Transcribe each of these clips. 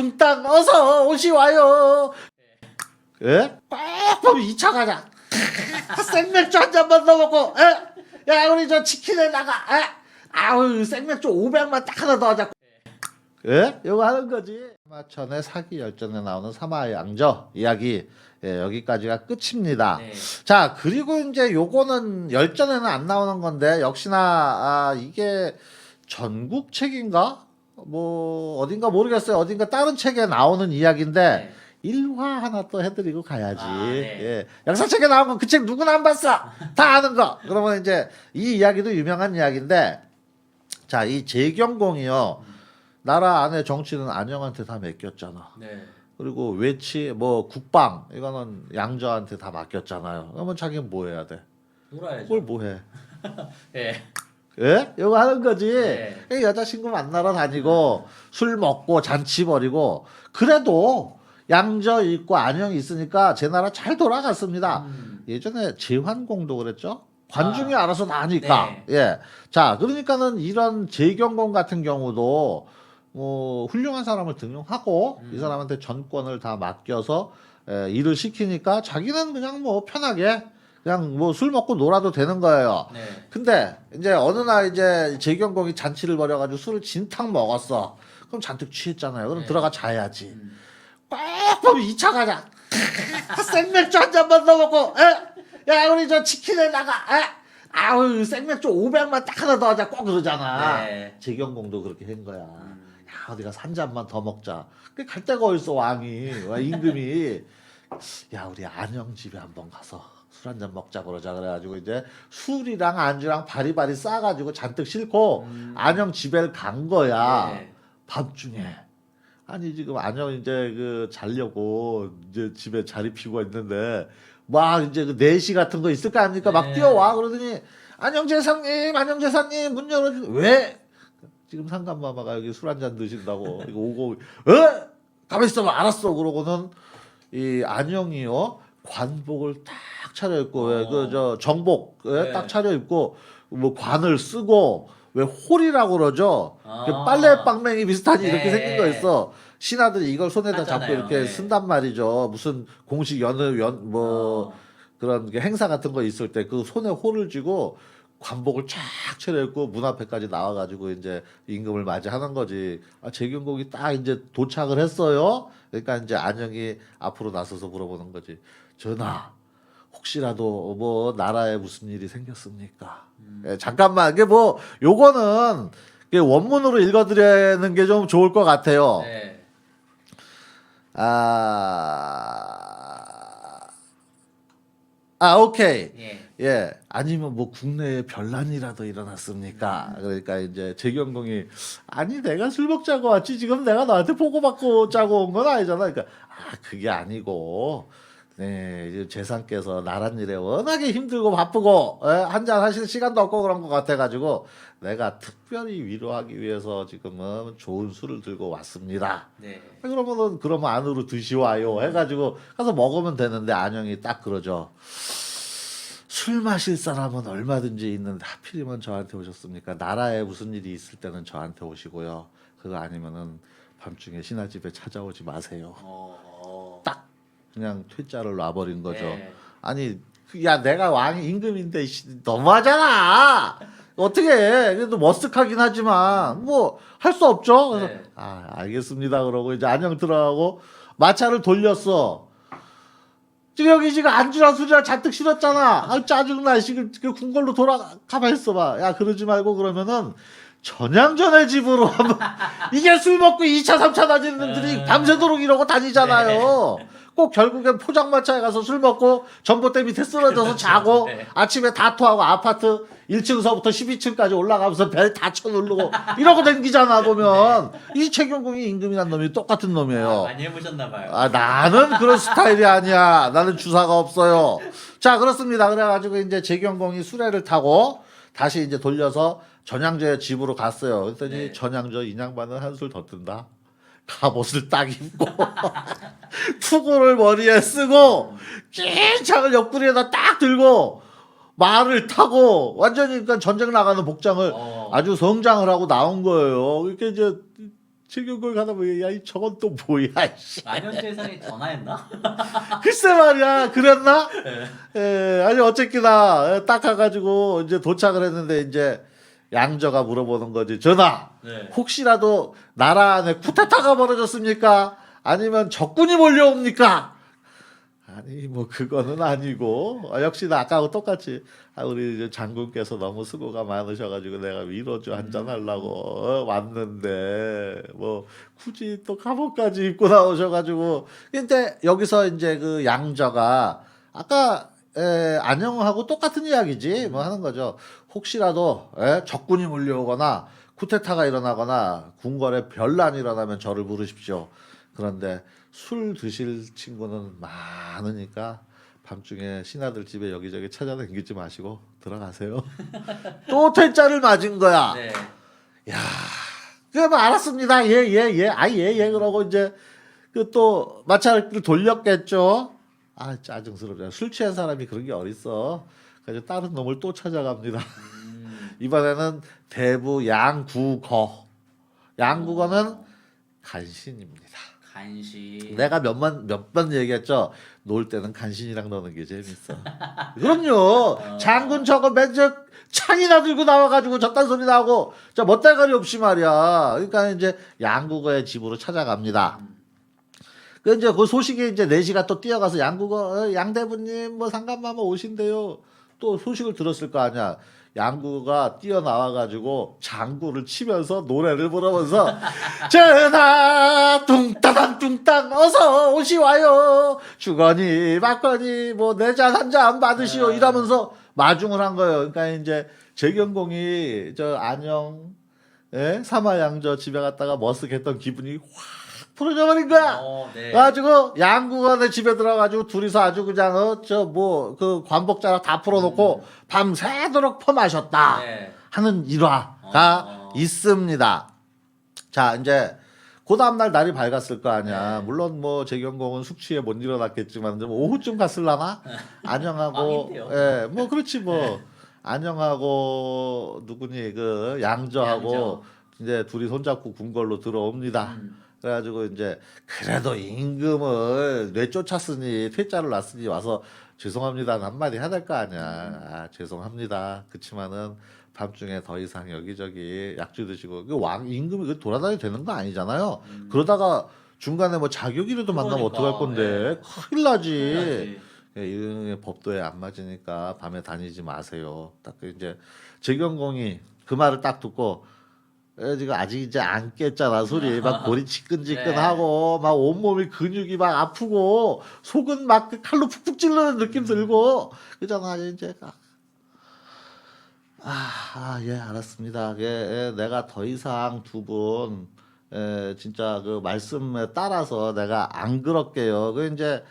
뚱땅 어서 오시 와요. 예? 꼭 보면 2차 가자. 생맥주 한 잔만 더 먹고. 예? 야 우리 저 치킨에 나가. 예? 아우 생맥주 500만 딱 하나 더 하자. 예? 이거 하는 거지. 사마천의 사기 열전에 나오는 사마양저 이야기 예, 여기까지가 끝입니다. 네. 자 그리고 이제 요거는 열전에는 안 나오는 건데 역시나 아 이게 전국 책인가 뭐 어딘가 모르겠어요 어딘가 다른 책에 나오는 이야기인데 네. 일화 하나 또 해드리고 가야지 아, 네. 예 역사책에 나온 건 그 책 누구나 안 봤어 다 아는 거 그러면 이제 이 이야기도 유명한 이야기인데 자 이 재경공이요 나라 안에 정치는 안영한테 다 맡겼잖아 네. 그리고 외치 뭐 국방 이거는 양저한테 다 맡겼잖아요. 그러면 자기는 뭐 해야 돼? 놀아야죠. 뭘 뭐 해? 네. 예? 이거 하는 거지. 네. 그냥 여자친구 만나러 다니고 술 먹고 잔치 벌이고 그래도 양저 있고 안영이 있으니까 제 나라 잘 돌아갔습니다. 음. 예전에 제환공도 그랬죠. 관중이 알아서 다 하니까. 네. 예. 자, 그러니까는 이런 재경공 같은 경우도 뭐 훌륭한 사람을 등용하고 음. 이 사람한테 전권을 다 맡겨서 에, 일을 시키니까 자기는 그냥 뭐 편하게 그냥 뭐 술 먹고 놀아도 되는 거예요. 네. 근데 이제 어느 날 이제 재경공이 잔치를 벌여가지고 술을 진탕 먹었어. 그럼 잔뜩 취했잖아요. 그럼 네. 들어가 자야지. 음. 꼭 보면 2차 가자. 생맥주 한 잔만 더 먹고, 에? 야, 우리 저 치킨에 나가, 에? 아우, 생맥주 500만 딱 하나 더 하자. 꼭 그러잖아. 네. 재경공도 그렇게 한 거야. 음. 야, 어디 가서 한 잔만 더 먹자. 그갈 데가 어딨어, 왕이. 와, 임금이. 야, 우리 안영 집에 한번 가서 술 한잔 먹자 그러자. 그래가지고 이제 술이랑 안주랑 바리바리 싸가지고 잔뜩 싣고 음. 안영 집에 간 거야. 네. 밤중에 아니 지금 안녕 이제 그 자려고 이제 집에 자리 피고 있는데 막 이제 그 내시 같은 거 있을 거 아닙니까 막 네. 뛰어와 그러더니 안녕 제사님 안녕 제사님 문 열어주 왜 지금 상감마마가 여기 술 한 잔 드신다고 이거 오고 어 가만 있어봐 알았어 그러고는 이 안녕이요 관복을 딱 차려입고 왜 그 저 정복 예, 네. 딱 차려입고 뭐 관을 쓰고 왜 홀이라고 그러죠 아. 그 빨래 빵맹이 비슷하니 이렇게 네. 생긴 거 있어. 신하들이 이걸 손에다 잡고 하잖아요. 이렇게 네. 쓴단 말이죠. 무슨 공식 연을 연뭐 어. 그런 게 행사 같은 거 있을 때 그 손에 홀을 쥐고 관복을 쫙 차려입고 문 앞에까지 나와가지고 이제 임금을 맞이하는 거지. 아, 재경공이 딱 이제 도착을 했어요. 그러니까 이제 안영이 앞으로 나서서 물어보는 거지. 전하, 혹시라도 뭐 나라에 무슨 일이 생겼습니까? 음. 예, 잠깐만, 이게 뭐 요거는 이게 원문으로 읽어드리는 게 좀 좋을 것 같아요. 네. 아, 아 오케이. 예. 예, 아니면 뭐 국내에 변란이라도 일어났습니까? 그러니까 이제 재경공이 아니 내가 술 먹자고 왔지 지금 내가 너한테 보고받고 짜고 온 건 아니잖아. 그러니까 아 그게 아니고 네 이제 재상께서 나란 일에 워낙에 힘들고 바쁘고 예, 한잔 하실 시간도 없고 그런 것 같아가지고 내가 특별히 위로하기 위해서 지금은 좋은 술을 들고 왔습니다. 네. 그러면은 그러면 안으로 드시와요 해가지고 가서 먹으면 되는데 안영이 딱 그러죠. 술 마실 사람은 얼마든지 있는데 하필이면 저한테 오셨습니까? 나라에 무슨 일이 있을 때는 저한테 오시고요. 그거 아니면은 밤중에 신하 집에 찾아오지 마세요. 어. 딱 그냥 퇴짜를 놔버린 거죠. 네. 아니 그- 야 내가 왕 임금인데 씨, 너무하잖아. 어떻게 해? 그래도 머쓱하긴 하지만 뭐 할 수 없죠. 그래서 네. 아 알겠습니다. 그러고 이제 안녕 들어가고 마차를 돌렸어. 지금 여기 지금 안주랑 술이랑 잔뜩 실었잖아. 아 짜증나. 지금 그 궁궐로 돌아 가만 있어 봐. 야 그러지 말고 그러면은 전양전의 집으로 한번 이게 술 먹고 2차 3차 다니는 놈들이 음. 밤새도록 이러고 다니잖아요. 꼭 결국엔 포장마차에 가서 술 먹고 전봇대 밑에 쓰러져서 자고 네. 아침에 다투하고 아파트 1층서부터 12층까지 올라가면서 벨 다 쳐누르고 이러고 댕기잖아 보면 이 최경공이 임금이란 놈이 똑같은 아, 놈이에요. 많이 해보셨나 봐요. 아 나는 그런 스타일이 아니야. 나는 주사가 없어요. 자 그렇습니다. 그래가지고 이제 재경공이 수레를 타고 다시 이제 돌려서 전양저의 집으로 갔어요. 그랬더니 네. 전양저 인양반은 한술 더 뜬다. 갑옷을 딱 입고 투구를 머리에 쓰고 긴 창을 옆구리에다 딱 들고 말을 타고 완전히 그러니까 전쟁 나가는 복장을 어. 아주 성장을 하고 나온 거예요. 이렇게 이제 최경걸 가다 보니 야이 저건 또 뭐야 씨. 안현재상이 전화했나? 글쎄 말이야 그랬나? 네. 예, 아니 어쨌기나 예, 딱 가가지고 이제 도착을 했는데 이제 양저가 물어보는 거지 전하 네. 혹시라도 나라 안에 쿠데타가 벌어졌습니까? 아니면 적군이 몰려옵니까? 아니 뭐 그거는 아니고 아, 역시나 아까하고 똑같이 아, 우리 이제 장군께서 너무 수고가 많으셔가지고 내가 위로주 한잔 하려고 어, 왔는데 뭐 굳이 또 갑옷까지 입고 나오셔가지고 근데 여기서 이제 그 양저가 아까 에, 안영하고 똑같은 이야기지 뭐 하는 거죠 혹시라도 에, 적군이 몰려오거나 쿠데타가 일어나거나 궁궐에 변란이 일어나면 저를 부르십시오 그런데 술 드실 친구는 많으니까 밤중에 신하들 집에 여기저기 찾아다니지 마시고 들어가세요. 또 퇴짜를 맞은 거야. 네. 그럼 알았습니다. 예, 예, 예. 아, 예, 예. 그러고 이제 그 또 마차를 돌렸겠죠. 아, 짜증스럽잖아. 술 취한 사람이 그런 게 어딨어. 그래서 다른 놈을 또 찾아갑니다. 음. 이번에는 대부 양구거. 양구거는 간신입니다. 간식. 내가 몇번 몇번 얘기했죠. 놀 때는 간신이랑 노는 게 재밌어. 그럼요. 장군 저거 맨저 창이나 들고 나와가지고 저딴 소리 나고 저 멋대가리 없이 말이야. 그러니까 이제 양국어의 집으로 찾아갑니다. 그 이제 그 소식이 이제 4시가 또 뛰어가서 양국어 어, 양대부님 뭐 상감마마 오신대요. 또 소식을 들었을 거 아니야. 양구가 뛰어나와가지고 장구를 치면서 노래를 부르면서 전하 뚱따당 뚱땅 어서 오시 와요 주거니 받거니 뭐 내 잔 한 잔 받으시오 네. 이러면서 마중을 한 거예요. 그러니까 이제 재경공이 저 안영 예? 사마양저 집에 갔다가 머쓱했던 기분이 확 풀어져 버린 거야. 어, 네. 가지고 양구가 내 집에 들어가지고 둘이서 아주 그냥 어 저 뭐 그 관복자락 다 풀어놓고 밤새도록 퍼마셨다 네. 하는 일화가 어. 있습니다. 자 이제 그 다음날 날이 밝았을 거 아니야. 네. 물론 뭐 재경공은 숙취에 못 일어났겠지만 좀 오후쯤 갔을라나 안녕하고 망인데요. 예 뭐 그렇지 뭐 안녕하고 누구니 그 양저하고 양저. 이제 둘이 손잡고 궁궐로 들어옵니다. 음. 그래가지고 이제 그래도 임금을 내쫓았으니 퇴짜를 놨으니 와서 죄송합니다는 한마디 해야 될 거 아니야. 아, 죄송합니다. 그치만은 밤중에 더 이상 여기저기 약주 드시고 그 왕 임금이 그 돌아다녀도 되는 거 아니잖아요. 그러다가 중간에 뭐 자격이라도 만나면 그러니까, 어떡할 건데 큰일 나지. 예, 이런 법도에 안 맞으니까 밤에 다니지 마세요. 딱그 이제 재경공이 그 말을 딱 듣고 에, 지금 아직 이제 안 깼잖아. 소리 막 골이 지끈지끈하고 막 온몸이 근육이 막 아프고 속은 막그 칼로 푹푹 찌르는 느낌 들고 그잖아. 이제 아예 알았습니다. 예, 예, 내가 더 이상 두분 예, 진짜 그 말씀에 따라서 내가 안 그럴게요. 그 이제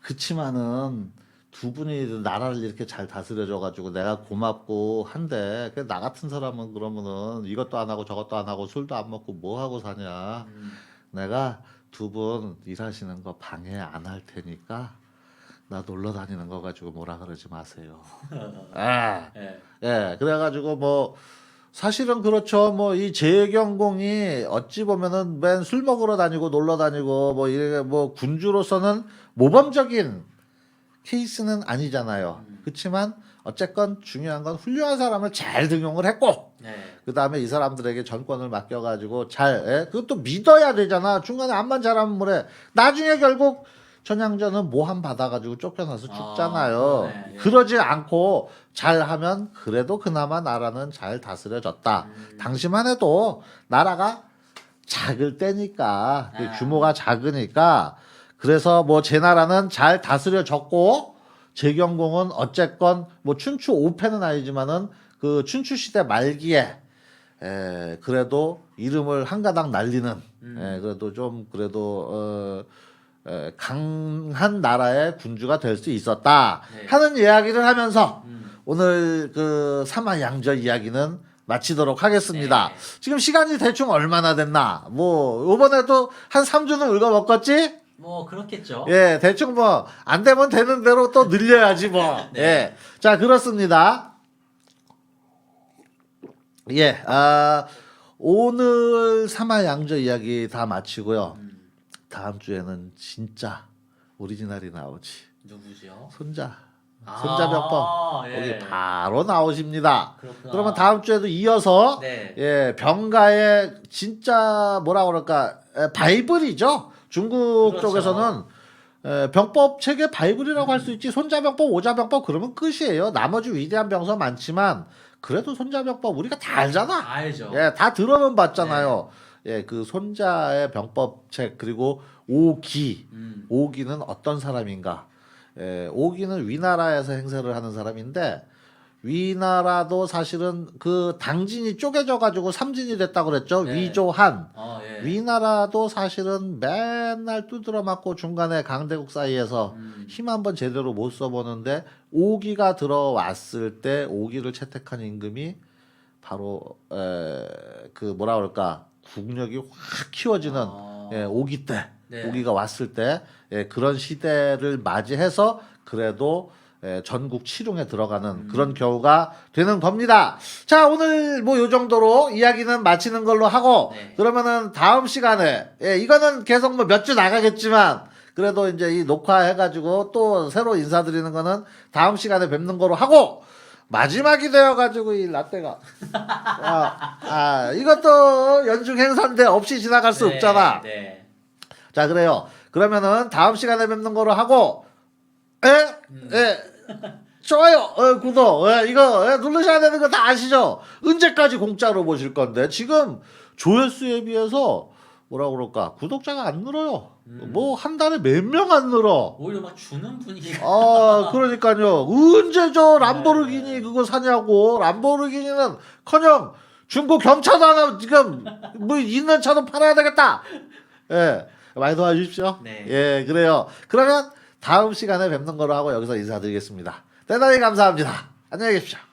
그치만은 두 분이 나라를 이렇게 잘 다스려줘 가지고 내가 고맙고 한데 그 나 같은 사람은 그러면은 이것도 안 하고 저것도 안 하고 술도 안 먹고 뭐 하고 사냐 음. 내가 두 분 일하시는 거 방해 안 할 테니까 나 놀러 다니는 거 가지고 뭐라 그러지 마세요 예. 네. 예, 그래가지고 뭐 사실은 그렇죠. 뭐 이 재경공이 어찌 보면은 맨 술 먹으러 다니고 놀러 다니고 뭐 이래 뭐 군주로서는 모범적인 케이스는 아니잖아요. 그렇지만 어쨌건 중요한 건 훌륭한 사람을 잘 등용을 했고 네. 그 다음에 이 사람들에게 전권을 맡겨가지고 잘, 예? 그것도 믿어야 되잖아. 중간에 암만 잘하면 뭐래. 나중에 결국 전향전은 모함 받아가지고 쫓겨나서 아, 죽잖아요. 네, 예. 그러지 않고 잘하면 그래도 그나마 나라는 잘 다스려졌다. 음. 당시만 해도 나라가 작을 때니까 그 아. 규모가 작으니까 그래서 뭐 제 나라는 잘 다스려졌고 재경공은 어쨌건 뭐 춘추 5패는 아니지만은 그 춘추 시대 말기에 에, 그래도 이름을 한 가닥 날리는 음. 에, 그래도 좀 그래도 어, 에, 강한 나라의 군주가 될 수 있었다 네. 하는 이야기를 하면서 음. 오늘 그 사마양저 이야기는 마치도록 하겠습니다. 네. 지금 시간이 대충 얼마나 됐나? 뭐 이번에도 한 3주는 읽어 먹었지? 뭐 그렇겠죠. 예, 대충 뭐 안 되면 되는 대로 또 늘려야지 뭐. 네. 예. 자, 그렇습니다. 예. 아 오늘 사마양저 이야기 다 마치고요. 음, 다음 주에는 진짜 오리지널이 나오지. 누구죠? 손자. 아, 손자병법. 예. 거기 바로 나오십니다. 그렇구나. 그러면 다음 주에도 이어서 네. 예, 병가의 진짜 뭐라 그럴까 에, 바이블이죠. 중국 그렇죠. 쪽에서는 에, 병법 체계 바이블이라고 할 수 있지. 손자병법, 오자병법 그러면 끝이에요. 나머지 위대한 병서 많지만 그래도 손자병법 우리가 다 알잖아. 알죠. 예, 다 들어는 봤잖아요. 예, 그 손자의 병법 책 그리고 오기. 음, 오기는 어떤 사람인가? 예, 오기는 위나라에서 행세를 하는 사람인데 위나라도 사실은 그 당진이 쪼개져 가지고 삼진이 됐다고 그랬죠. 네. 위조한. 어, 예. 위나라도 사실은 맨날 두드려 맞고 중간에 강대국 사이에서 음, 힘 한번 제대로 못 써보는데 오기가 들어왔을 때 오기를 채택한 임금이 바로 에, 그 뭐라 그럴까 국력이 확 키워지는 어, 예, 오기 때 네. 오기가 왔을 때 예, 그런 시대를 맞이해서 그래도 예, 전국 치룡에 들어가는 음. 그런 겨우가 되는 겁니다. 자 오늘 뭐 요 정도로 이야기는 마치는 걸로 하고 네. 그러면은 다음 시간에 예, 이거는 계속 뭐 몇 주 나가겠지만 그래도 이제 이 녹화해가지고 또 새로 인사드리는 거는 다음 시간에 뵙는 거로 하고 마지막이 되어가지고 이 라떼가 아, 아 이것도 연중 행사인데 없이 지나갈 수 네, 없잖아. 네. 자 그래요. 그러면은 다음 시간에 뵙는 거로 하고 에? 음. 에? 좋아요, 어, 구독, 예, 이거 예, 누르셔야 되는 거 다 아시죠? 언제까지 공짜로 보실 건데 지금 조회수에 비해서 뭐라 그럴까 구독자가 안 늘어요. 음. 뭐한 달에 몇 명 안 늘어. 오히려 막 주는 분위기가. 아, 그러니까요. 언제 저 람보르기니 네. 그거 사냐고. 람보르기니는 커녕 중고 경차도 하나 지금 뭐 있는 차도 팔아야 되겠다. 예. 많이 도와주십시오. 네. 예, 그래요. 그러면 다음 시간에 뵙는 거로 하고 여기서 인사드리겠습니다. 대단히 감사합니다. 안녕히 계십시오.